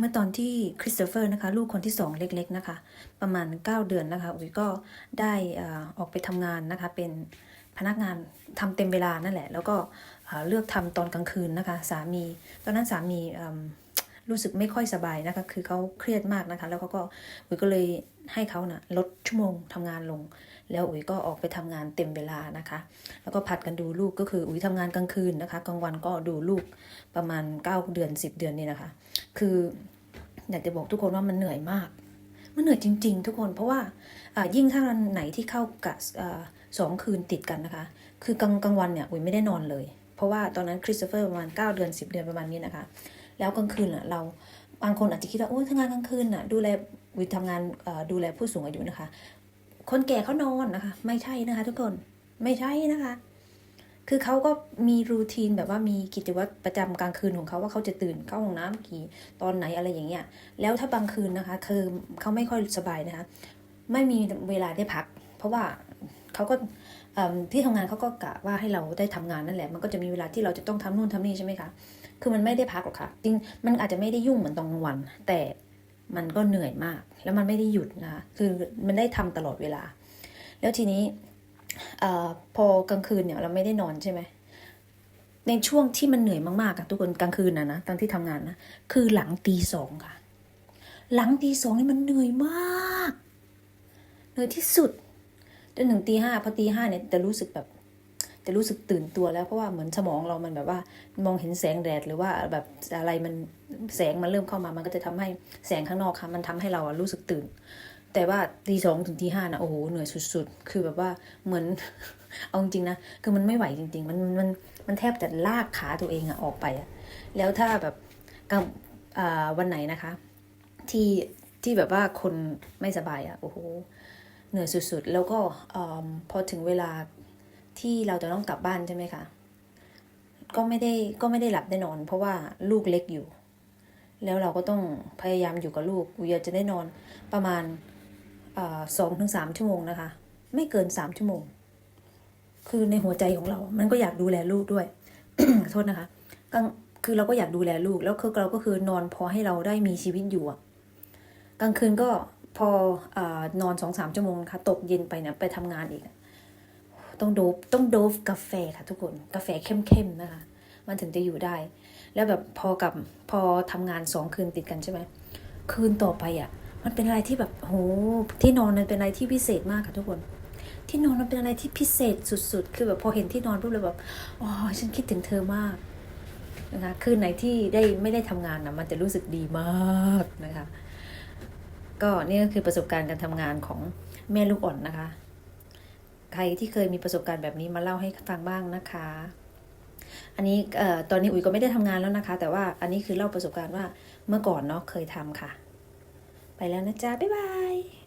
เมื่อตอนที่คริสโตเฟอร์นะคะลูกคนที่สองเล็กๆนะคะประมาณ 9 เดือนนะคะอุ๋ยก็ได้อออกไปทำงานนะคะเป็นพนักงานทำเต็มเวลานั่นแหละ แล้วก็เลือกทำตอนกลางคืนนะคะสามี ตอนนั้นสามีอ รู้สึกไม่ค่อยสบายนะคะ คือเขาเครียดมากนะคะ แล้วเขาก็อุ๋ยก็เลยให้เขานะ่ะลดชั่วโมงทำงานลง แล้วอุ๋ยก็ออกไปทำงานเต็มเวลานะคะ แล้วก็ผัดกันดูลูกก็คืออุ๋ยทำงานกลางคืนนะคะ กลางวันก็ดูลูกประมาณ 9 เดือน 10 เดือนนี่นะคะ คืออยากจะบอกทุกคนว่ามันเหนื่อยมาก มันเหนื่อยจริง ๆ ทุกคน เพราะว่ายิ่งถ้าวันไหนที่เข้ากับสองคืนติดกันนะคะ คือกลางกลางวันเนี่ยอุ๋ยไม่ได้นอนเลย เพราะว่าตอนนั้นคริสโตเฟอร์ประมาณ 9 เดือน 10 เดือนประมาณนี้นะคะ แล้วกลางคืนอะเราบางคนอาจจะคิดว่าโอ้ยทำงานกลางคืนอะดูแลอุ๋ยทำงานดูแลผู้สูงอายุนะคะ คนแก่เขานอนนะคะ ไม่ใช่นะคะ ทุกคนไม่ใช่นะคะ คือเขาก็มีรูทีนแบบว่ามีกิจวัตรประจำกลางคืนของเขาว่าเขาจะตื่นเข้าห้องน้ำกี่ตอนไหนอะไรอย่างเงี้ย แล้วถ้าบางคืนนะคะคือเขาไม่ค่อยสบายนะคะ ไม่มีเวลาได้พัก เพราะว่าเขาก็ที่ทำงานเขาก็กะว่าให้เราได้ทำงานนั่นแหละ มันก็จะมีเวลาที่เราจะต้องทำนู่นทำนี่ใช่ไหมคะ คือมันไม่ได้พักหรอกค่ะ จริง มันอาจจะไม่ได้ยุ่งเหมือนตอนกลางวัน แต่มันก็เหนื่อยมาก แล้วมันไม่ได้หยุดนะคะคือมันได้ทำตลอดเวลา แล้วทีนี้เออพอกลางคืนเนี่ยเราไม่ได้นอนใช่ไหม ในช่วงที่มันเหนื่อยมากๆอะทุกคนกลางคืนนะนะ ตอนที่ทำงานนะ คือหลังตีสองค่ะ หลังตีสองนี่มันเหนื่อยมาก เหนื่อยที่สุดจนถึงตีห้าพอตีห้าเนี่ยจะรู้สึกแบบ จะรู้สึกตื่นตัวแล้วเพราะว่าเหมือนสมองเรามันแบบว่ามองเห็นแสงแดดหรือว่าแบบอะไรมันแสงมันเริ่มเข้ามามันก็จะทำให้แสงข้างนอกค่ะมันทำให้เราอะรู้สึกตื่น แต่ว่าตีสองถึงตีห้านะโอ้โหเหนื่อยสุดๆ คือแบบว่าเหมือนเอาจริงนะคือมันไม่ไหวจริง ๆ มันมันมันแทบจะลากขาตัวเองอะออกไปอะแล้วถ้าแบบกลางอ่าวันไหนนะคะ ที่ที่แบบว่าคนไม่สบายอะโอ้โหเหนื่อยสุดๆ แล้วก็อพอถึงเวลา ที่เราจะต้องกลับบ้านใช่ไหมคะก็ไม่ได้ก็ไม่ได้หลับได้นอน เพราะว่าลูกเล็กอยู่ แล้วเราก็ต้องพยายามอยู่กับลูกอุยจะได้นอนประมาณสองถึงสามชั่วโมงนะคะ ไม่เกินสามชั่วโมง คือในหัวใจของเรา มันก็อยากดูแลลูกด้วยโทษนะคะกลางคือเราก็อยากดูแลลูก แล้วคือเราก็คือนอนพอให้เราได้มีชีวิตอยู่กลางคืนก็พออนอนสองสามชั่วโมงนะคะตกเย็นไปเนี่ยไปทำงานอีก ต้องโดบต้องโดบกาแฟค่ะทุกคนกาแฟเข้มๆนะคะ มันถึงจะอยู่ได้ แล้วแบบพอกับพอทำงานสองคืนติดกันใช่ไหมคืนต่อไปอะ่ะ มันเป็นอะไรที่แบบโหที่นอนมันเป็นอะไรที่พิเศษมากค่ะทุกคน ที่นอนมันเป็นอะไรที่พิเศษสุด ๆ คือแบบพอเห็นที่นอนปุ๊บเลยแบบอ๋อฉันคิดถึงเธอมากนะคะคืนไหนที่ได้ไม่ได้ทำงานนะมันจะรู้สึกดีมากนะคะ ก็นี่ก็คือประสบการณ์การทำงานของแม่ลูกอ่อนนะคะ ใครที่เคยมีประสบการณ์แบบนี้มาเล่าให้ฟังบ้างนะคะ อันนี้อตอนนี้อุ๋ยก็ไม่ได้ทำงานแล้วนะคะ แต่ว่าอันนี้คือเล่าประสบการณ์ว่าเมื่อก่อนเนาะเคยทำค่ะ ไปแล้วนะจ๊ะบ๊ายบาย